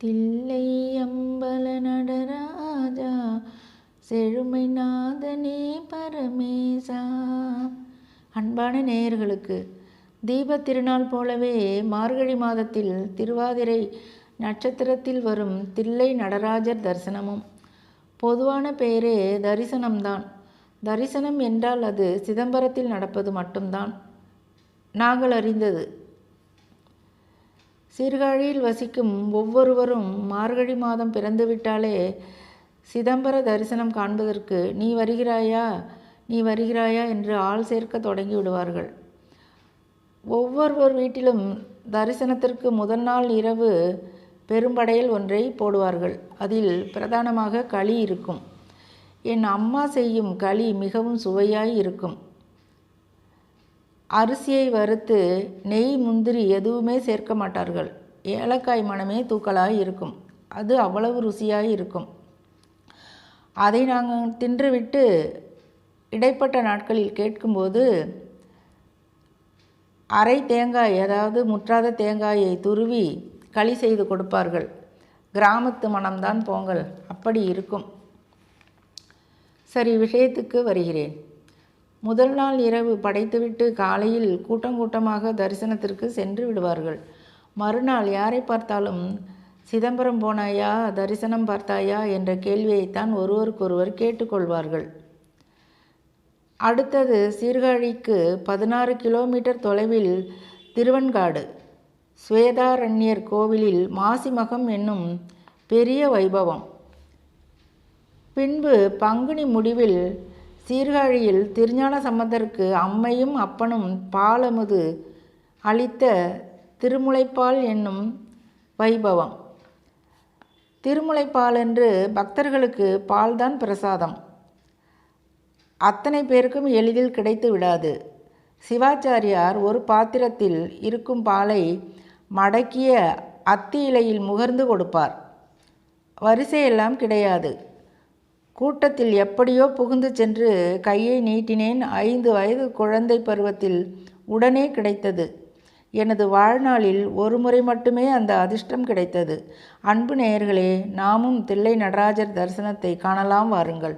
தில்லை அம்பல நடராஜா செழுமை நாதனே பரமேசா. அன்பான நேயர்களுக்கு தீபத் திருநாள் போலவே மார்கழி மாதத்தில் திருவாதிரை நட்சத்திரத்தில் வரும் தில்லை நடராஜர் தரிசனமும். பொதுவான பெயரே தரிசனம்தான். தரிசனம் என்றால் அது சிதம்பரத்தில் நடப்பது மட்டும்தான். நாங்கள் அறிந்தது சீர்காழியில் வசிக்கும் ஒவ்வொருவரும் மார்கழி மாதம் பிறந்துவிட்டாலே சிதம்பர தரிசனம் காண்பதற்கு நீ வருகிறாயா? நீ வருகிறாயா? என்று ஆள் சேர்க்க தொடங்கி விடுவார்கள் ஒவ்வொருவர் வீட்டிலும் தரிசனத்திற்கு முதல் நாள் இரவு பெரும்படையில் ஒன்றை போடுவார்கள். அதில் பிரதானமாக களி இருக்கும். என் அம்மா செய்யும் களி மிகவும் சுவையாய் இருக்கும். அரிசியை வறுத்து நெய் முந்திரி எதுவுமே சேர்க்க மாட்டார்கள். ஏலக்காய் மணமே தூக்கலாக இருக்கும். அது அவ்வளவு ருசியாக இருக்கும். அதை நாங்கள் தின்றுவிட்டு இடைப்பட்ட நாட்களில் கேட்கும்போது அரை தேங்காய் அதாவது முற்றாத தேங்காயை துருவி களி செய்து கொடுப்பார்கள். கிராமத்து மனம்தான் போங்கள் அப்படி இருக்கும். சரி விஷயத்துக்கு வருகிறேன். முதல் நாள் இரவு படைத்துவிட்டு காலையில் கூட்டம் கூட்டமாக தரிசனத்திற்கு சென்று விடுவார்கள். மறுநாள் யாரை பார்த்தாலும் சிதம்பரம் போனாயா? தரிசனம் பார்த்தாயா? என்ற கேள்வியைத்தான் ஒருவருக்கொருவர் கேட்டுக்கொள்வார்கள். அடுத்தது சீர்காழிக்கு பதினாறு கிலோமீட்டர் தொலைவில் திருவன்காடு ஸ்வேதாரண்யர் கோவிலில் மாசிமகம் என்னும் பெரிய வைபவம். பின்பு பங்குனி முடிவில் சீர்காழியில் திருஞான சம்பந்தருக்கு அம்மையும் அப்பனும் பாலமுது அளித்த திருமுலைப்பால் என்னும் வைபவம். திருமுலைப்பால் என்று பக்தர்களுக்கு பால்தான் பிரசாதம். அத்தனை பேருக்கும் எளிதில் கிடைத்து விடாது. சிவாச்சாரியார் ஒரு பாத்திரத்தில் இருக்கும் பாலை மடக்கிய அத்தி இலையில் முகர்ந்து கொடுப்பார். வரிசையெல்லாம் கிடையாது. கூட்டத்தில் எப்படியோ புகுந்து சென்று கையை நீட்டினேன். ஐந்து வயது குழந்தை பருவத்தில் உடனே கிடைத்தது. எனது வாழ்நாளில் ஒரு முறை மட்டுமே அந்த அதிர்ஷ்டம் கிடைத்தது. அன்பு நேயர்களே நாமும் தில்லை நடராஜர் தரிசனத்தை காணலாம் வாருங்கள்.